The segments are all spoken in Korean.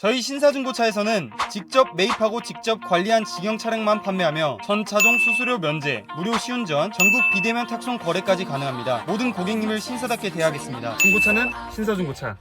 저희 신사중고차에서는 직접 매입하고 직접 관리한 직영 차량만 판매하며 전 차종 수수료 면제, 무료 시운전, 전국 비대면 탁송 거래까지 가능합니다. 모든 고객님을 신사답게 대하겠습니다. 중고차는 신사중고차.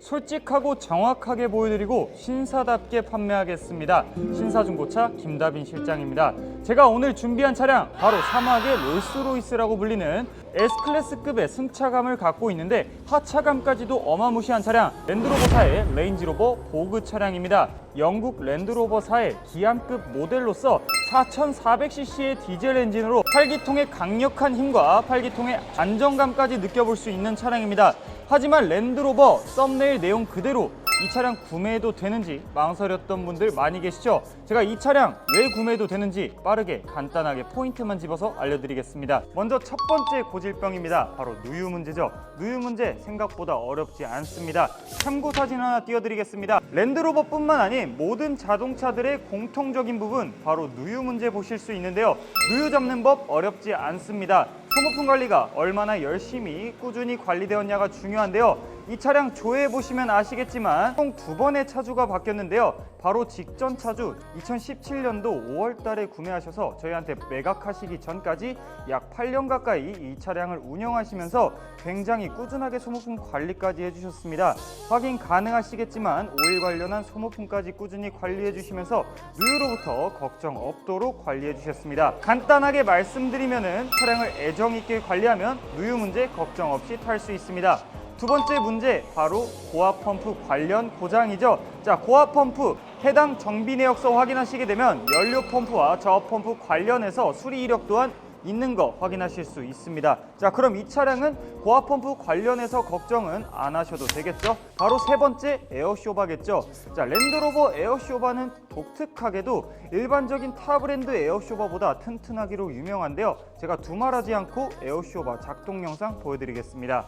솔직하고 정확하게 보여드리고 신사답게 판매하겠습니다. 신사중고차 김다빈 실장입니다. 제가 오늘 준비한 차량 바로 사막의 롤스로이스라고 불리는 S클래스급의 승차감을 갖고 있는데 하차감까지도 어마무시한 차량 랜드로버사의 레인지로버 보그 차량입니다. 영국 랜드로버사의 기암급 모델로서 4400cc의 디젤 엔진으로 8기통의 강력한 힘과 8기통의 안정감까지 느껴볼 수 있는 차량입니다. 하지만 랜드로버 썸네일 내용 그대로 이 차량 구매해도 되는지 망설였던 분들 많이 계시죠? 제가 이 차량 왜 구매해도 되는지 빠르게 간단하게 포인트만 집어서 알려드리겠습니다. 먼저 첫 번째 고질병입니다. 바로 누유 문제죠. 누유 문제 생각보다 어렵지 않습니다. 참고 사진 하나 띄워드리겠습니다. 랜드로버뿐만 아닌 모든 자동차들의 공통적인 부분 바로 누유 문제 보실 수 있는데요. 누유 잡는 법 어렵지 않습니다. 소모품 관리가 얼마나 열심히 꾸준히 관리되었냐가 중요한데요. 이 차량 조회해 보시면 아시겠지만 총 두 번의 차주가 바뀌었는데요. 바로 직전 차주 2017년도 5월 달에 구매하셔서 저희한테 매각하시기 전까지 약 8년 가까이 이 차량을 운영하시면서 굉장히 꾸준하게 소모품 관리까지 해주셨습니다. 확인 가능하시겠지만 오일 관련한 소모품까지 꾸준히 관리해 주시면서 누유로부터 걱정 없도록 관리해 주셨습니다. 간단하게 말씀드리면은 차량을 애정 있게 관리하면 누유 문제 걱정 없이 탈 수 있습니다. 두 번째 문제 바로 고압 펌프 관련 고장이죠. 자, 고압 펌프 해당 정비 내역서 확인하시게 되면 연료 펌프와 저압 펌프 관련해서 수리 이력 또한 있는 거 확인하실 수 있습니다. 자, 그럼 이 차량은 고압 펌프 관련해서 걱정은 안 하셔도 되겠죠? 바로 세 번째 에어쇼바겠죠. 자, 랜드로버 에어쇼바는 독특하게도 일반적인 타 브랜드 에어쇼바보다 튼튼하기로 유명한데요. 제가 두말하지 않고 에어쇼바 작동 영상 보여드리겠습니다.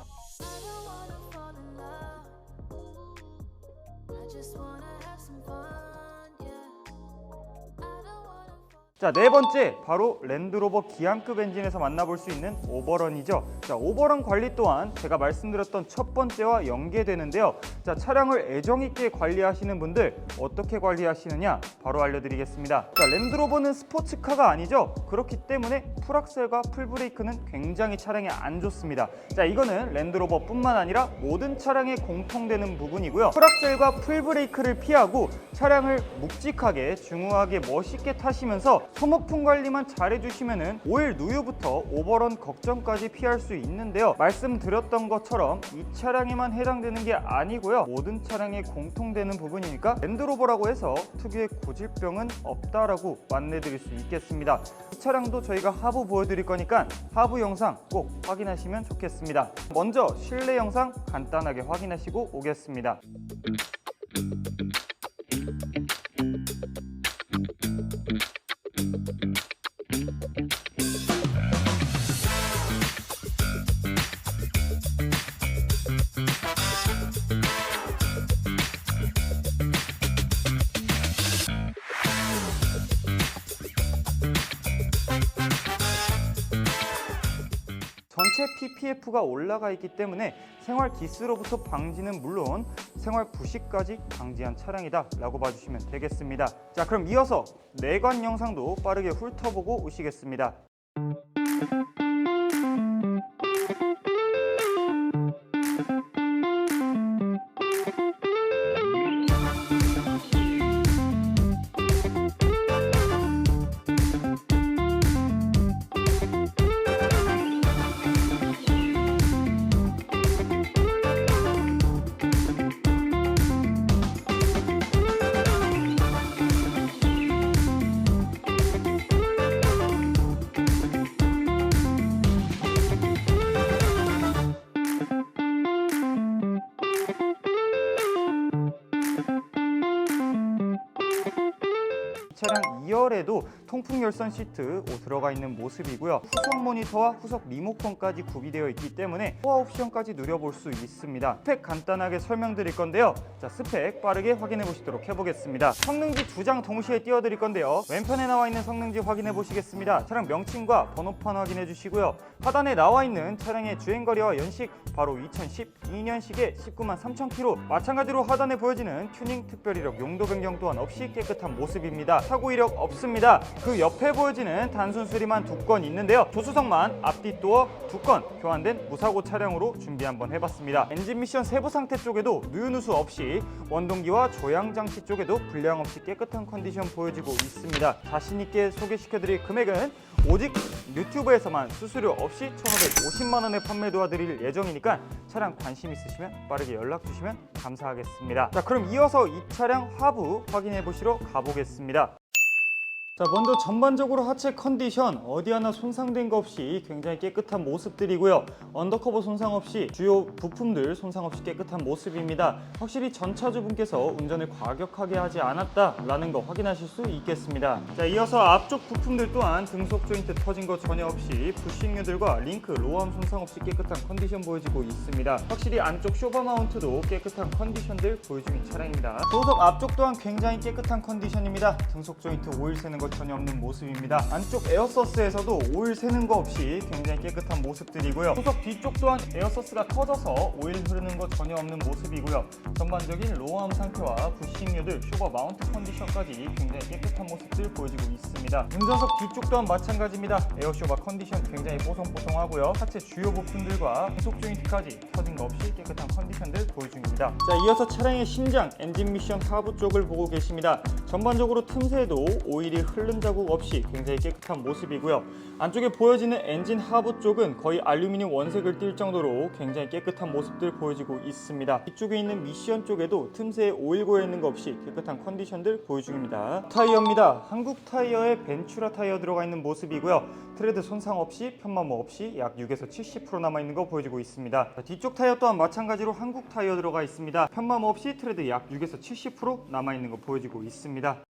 자, 네 번째 바로 랜드로버 기암급 엔진에서 만나볼 수 있는 오버런이죠. 자, 오버런 관리 또한 제가 말씀드렸던 첫 번째와 연계되는데요. 자, 차량을 애정 있게 관리하시는 분들 어떻게 관리하시느냐 바로 알려드리겠습니다. 자, 랜드로버는 스포츠카가 아니죠. 그렇기 때문에 풀악셀과 풀브레이크는 굉장히 차량에 안 좋습니다. 자, 이거는 랜드로버 뿐만 아니라 모든 차량에 공통되는 부분이고요. 풀악셀과 풀브레이크를 피하고 차량을 묵직하게 중후하게 멋있게 타시면서 소모품 관리만 잘 해주시면은 오일 누유부터 오버런 걱정까지 피할 수 있는데요. 말씀드렸던 것처럼 이 차량에만 해당되는 게 아니고요. 모든 차량에 공통되는 부분이니까 랜드로버라고 해서 특유의 고질병은 없다라고 안내드릴 수 있겠습니다. 이 차량도 저희가 하부 보여드릴 거니까 하부 영상 꼭 확인하시면 좋겠습니다. 먼저 실내 영상 간단하게 확인하시고 오겠습니다. 전체 PPF가 올라가 있기 때문에 생활 기스로부터 방지는 물론 생활 부식까지 방지한 차량이다 라고 봐주시면 되겠습니다. 자 그럼 이어서 내관 영상도 빠르게 훑어보고 오시겠습니다 2열에도 통풍 열선 시트 오 들어가 있는 모습이고요. 후속 모니터와 후속 리모컨까지 구비되어 있기 때문에 호화 옵션까지 누려볼 수 있습니다. 스펙 간단하게 설명드릴 건데요. 자 스펙 빠르게 확인해 보시도록 해보겠습니다. 성능지 두 장 동시에 띄워드릴 건데요. 왼편에 나와 있는 성능지 확인해 보시겠습니다. 차량 명칭과 번호판 확인해 주시고요. 하단에 나와 있는 차량의 주행거리와 연식 바로 2012년식의 19만 3천 킬로 마찬가지로 하단에 보여지는 튜닝 특별 이력 용도 변경 또한 없이 깨끗한 모습입니다. 사고 이력 없습니다. 그 옆에 보여지는 단순 수리만 두 건 있는데요. 조수석만 앞뒤 도어 두 건 교환된 무사고 차량으로 준비 한번 해봤습니다. 엔진 미션 세부 상태 쪽에도 누유누수 없이 원동기와 조향 장치 쪽에도 불량 없이 깨끗한 컨디션 보여지고 있습니다. 자신 있게 소개시켜드릴 금액은 오직 유튜브에서만 수수료 없이 1,550만 원에 판매 도와드릴 예정이니까 차량 관심 있으시면 빠르게 연락 주시면 감사하겠습니다. 자, 그럼 이어서 이 차량 하부 확인해 보시러 가보겠습니다. 자 먼저 전반적으로 하체 컨디션 어디 하나 손상된 거 없이 굉장히 깨끗한 모습들이고요. 언더커버 손상 없이 주요 부품들 손상 없이 깨끗한 모습입니다. 확실히 전차주분께서 운전을 과격하게 하지 않았다라는 거 확인하실 수 있겠습니다. 자 이어서 앞쪽 부품들 또한 등속 조인트 터진 거 전혀 없이 부싱류들과 링크 로암 손상 없이 깨끗한 컨디션 보여지고 있습니다. 확실히 안쪽 쇼바 마운트도 깨끗한 컨디션들 보여주는 차량입니다. 조석 앞쪽 또한 굉장히 깨끗한 컨디션입니다. 등속 조인트 오일 새는 거 전혀 없는 모습입니다. 안쪽 에어서스에서도 오일 새는 거 없이 굉장히 깨끗한 모습들이고요. 조석 뒤쪽 또한 에어서스가 터져서 오일 흐르는 거 전혀 없는 모습이고요. 전반적인 로어암 상태와 부싱류들 쇼바 마운트 컨디션까지 굉장히 깨끗한 모습들 보여지고 있습니다. 운전석 뒤쪽 또한 마찬가지입니다. 에어쇼바 컨디션 굉장히 뽀송뽀송하고요. 하체 주요 부품들과 등속 조인트까지 터진 거 없이 깨끗한 컨디션들 보여줍니다. 자 이어서 차량의 신장 엔진 미션 하부 쪽을 보고 계십니다. 전반적으로 틈새에도 오일이 흐른 자국 없이 굉장히 깨끗한 모습이고요. 안쪽에 보여지는 엔진 하부 쪽은 거의 알루미늄 원색을 띌 정도로 굉장히 깨끗한 모습들 보여지고 있습니다. 이쪽에 있는 미션 쪽에도 틈새에 오일 고여 있는 거 없이 깨끗한 컨디션들 보여줍니다. 타이어입니다. 한국 타이어에 벤츄라 타이어 들어가 있는 모습이고요. 트레드 손상 없이 편마모 없이 약 6에서 70% 남아 있는 거 보여지고 있습니다. 자, 뒤쪽 타이어 또한 마찬가지로 한국 타이어 들어가 있습니다. 편마모 없이 트레드 약 6에서 70% 남아 있는 거 보여지고 있습니다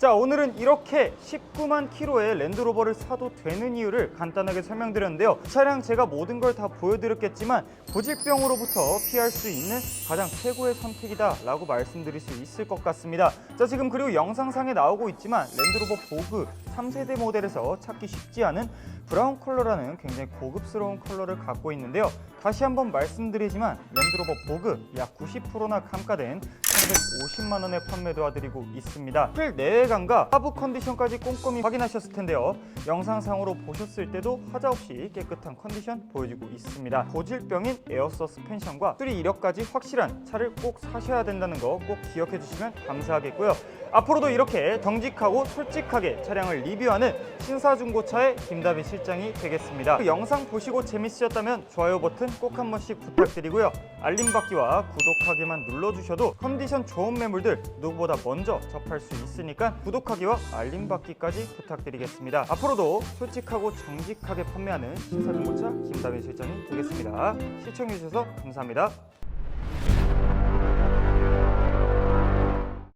자 오늘은 이렇게 19만 킬로의 랜드로버를 사도 되는 이유를 간단하게 설명드렸는데요. 차량 제가 모든 걸 다 보여드렸겠지만 고질병으로부터 피할 수 있는 가장 최고의 선택이다 라고 말씀드릴 수 있을 것 같습니다. 자 지금 그리고 영상상에 나오고 있지만 랜드로버 보그 3세대 모델에서 찾기 쉽지 않은 브라운 컬러라는 굉장히 고급스러운 컬러를 갖고 있는데요. 다시 한번 말씀드리지만 랜드로버 보그 약 90%나 감가된 350만 원에 판매 도와드리고 있습니다. 휠 내외감과 하부 컨디션까지 꼼꼼히 확인하셨을 텐데요. 영상상으로 보셨을 때도 하자 없이 깨끗한 컨디션 보여주고 있습니다. 고질병인 에어 서스펜션과 수리 이력까지 확실한 차를 꼭 사셔야 된다는 거 꼭 기억해 주시면 감사하겠고요. 앞으로도 이렇게 정직하고 솔직하게 차량을 리뷰하는 신사중고차의 김다빈 실장이 되겠습니다. 그 영상 보시고 재밌으셨다면 좋아요 버튼 꼭 한 번씩 부탁드리고요. 알림 받기와 구독하기만 눌러주셔도 컨디션 좋은 매물들 누구보다 먼저 접할 수 있으니까 구독하기와 알림 받기까지 부탁드리겠습니다. 앞으로도 솔직하고 정직하게 판매하는 신사중고차 김다빈 실장이 되겠습니다. 시청해주셔서 감사합니다.